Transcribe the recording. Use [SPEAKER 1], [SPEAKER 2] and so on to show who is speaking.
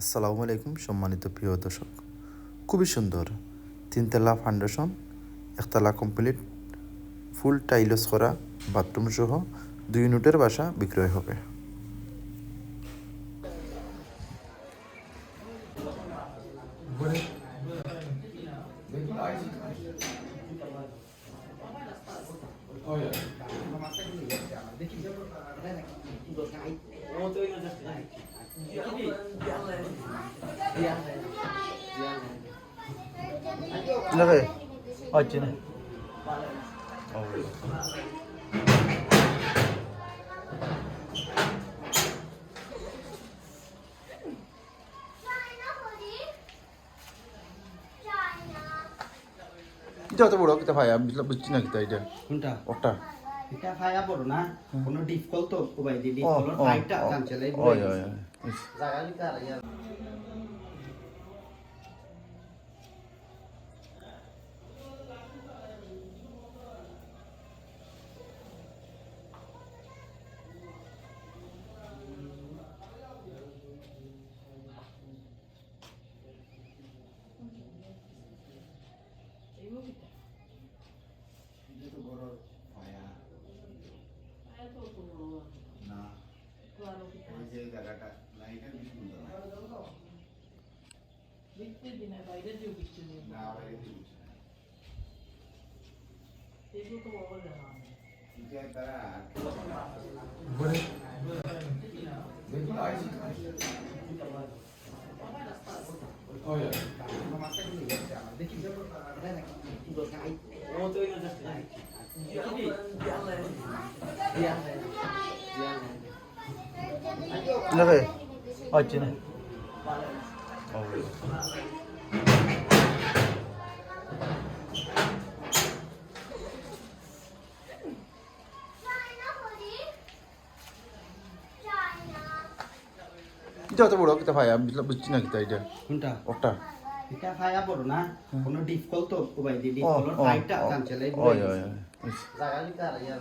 [SPEAKER 1] আসসালামু আলাইকুম, সম্মানিত প্রিয় দর্শক। খুবই সুন্দর। তিনতলা ফাউন্ডেশন একতলা কমপ্লিট ফুল টাইলস করা বাথরুম সহ দুই ইউনিটের বাসা বিক্রয় হবে।
[SPEAKER 2] 이렇게
[SPEAKER 1] 어찌네. 아, 이제 어떻게
[SPEAKER 2] 보러
[SPEAKER 1] 기타 봐야 미칠 미친 기타 이제 혼자.
[SPEAKER 2] 오타 এটা খায়া বড় না কোনো ডিফকল তো কোবাই দি
[SPEAKER 1] ও ও
[SPEAKER 2] ফাইটটা কাঞ্চলে
[SPEAKER 1] ওই ওই ওই।
[SPEAKER 2] জায়গা লিখা আর ইয়া
[SPEAKER 1] লাগে
[SPEAKER 2] হচ্ছে না
[SPEAKER 1] এটা অত বড় কিতা ভাই আমি বুঝছি না কিতা এটা
[SPEAKER 2] কোনটা
[SPEAKER 1] ওটা
[SPEAKER 2] এটা খায়া বড় না কোনো ডিফকল তো কোবাই দি
[SPEAKER 1] ও
[SPEAKER 2] ডিফকল
[SPEAKER 1] ও
[SPEAKER 2] ফাইটটা কাঞ্চলে
[SPEAKER 1] ওই ওই